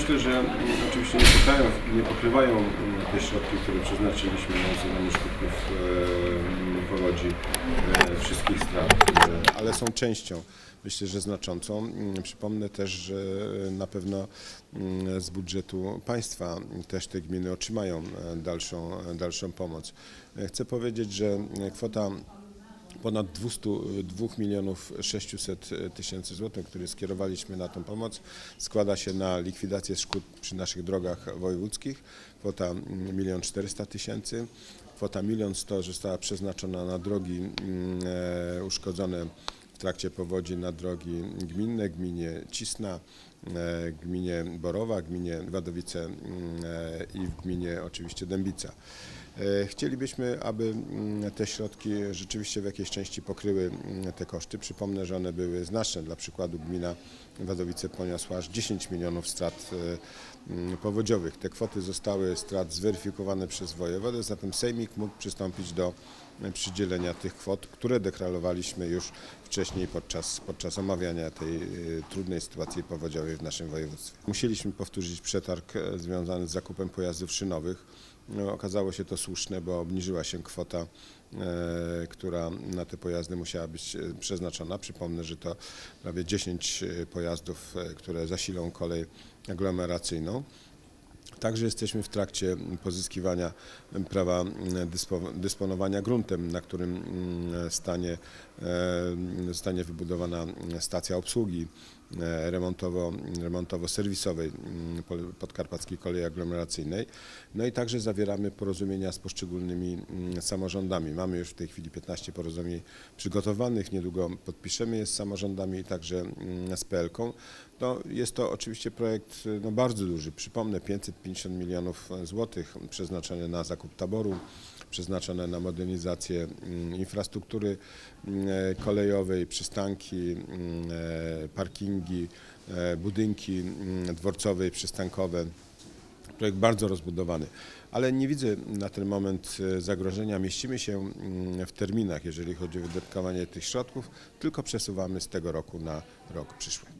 myślę, że oczywiście nie pokrywają, nie pokrywają mm, te środki, które przeznaczyliśmy na usuwanie skutków e, powodzi e, wszystkich strat, e, ale są częścią, myślę, że znaczącą. Mm, Przypomnę też, że na pewno mm, z budżetu państwa też te gminy otrzymają e, dalszą, dalszą pomoc. E, Chcę powiedzieć, że kwota ponad 202 milionów 600 tysięcy złotych, które skierowaliśmy na tą pomoc, składa się na likwidację szkód przy naszych drogach wojewódzkich. Kwota 1 400 tysięcy. Kwota 1 100 została przeznaczona na drogi mm, e, uszkodzone w trakcie powodzi na drogi gminne, gminie Cisna, gminie Borowa, gminie Wadowice mm, e, i w gminie oczywiście Dębica. E, Chcielibyśmy, aby mm, te środki rzeczywiście w jakiejś części pokryły mm, te koszty. Przypomnę, że one były znaczne. Dla przykładu gmina Wadowice poniosła aż 10 milionów strat e, powodziowych. Te kwoty zostały strat zweryfikowane przez wojewodę, zatem Sejmik mógł przystąpić do e, przydzielenia tych kwot, które deklarowaliśmy już wcześniej podczas, podczas omawiania tej e, trudnej sytuacji powodziowej w naszym województwie. Musieliśmy powtórzyć przetarg e, związany z zakupem pojazdów szynowych. No, okazało się to słuszne, bo obniżyła się kwota, e, która na te pojazdy musiała być e, przeznaczona. Przypomnę, że to prawie 10 pojazdów, które zasilą kolej aglomeracyjną. Także jesteśmy w trakcie pozyskiwania prawa dyspo- dysponowania gruntem, na którym mm, stanie, zostanie wybudowana stacja obsługi remontowo, remontowo-serwisowej mm, Podkarpackiej Kolei Aglomeracyjnej. No i także zawieramy porozumienia z poszczególnymi mm, samorządami. Mamy już w tej chwili 15 porozumień przygotowanych, niedługo podpiszemy je z samorządami i także mm, z PLK. No, jest to oczywiście projekt no, bardzo duży. Przypomnę 550 milionów złotych przeznaczone na zakup taboru, przeznaczone na modernizację mm, infrastruktury mm, kolejowej, przystanki, mm, e, parkingi, e, budynki dworcowe i przystankowe. Projekt bardzo rozbudowany, ale nie widzę na ten moment e, zagrożenia. Mieścimy się w terminach, jeżeli chodzi o wydatkowanie tych środków, tylko przesuwamy z tego roku na rok przyszły.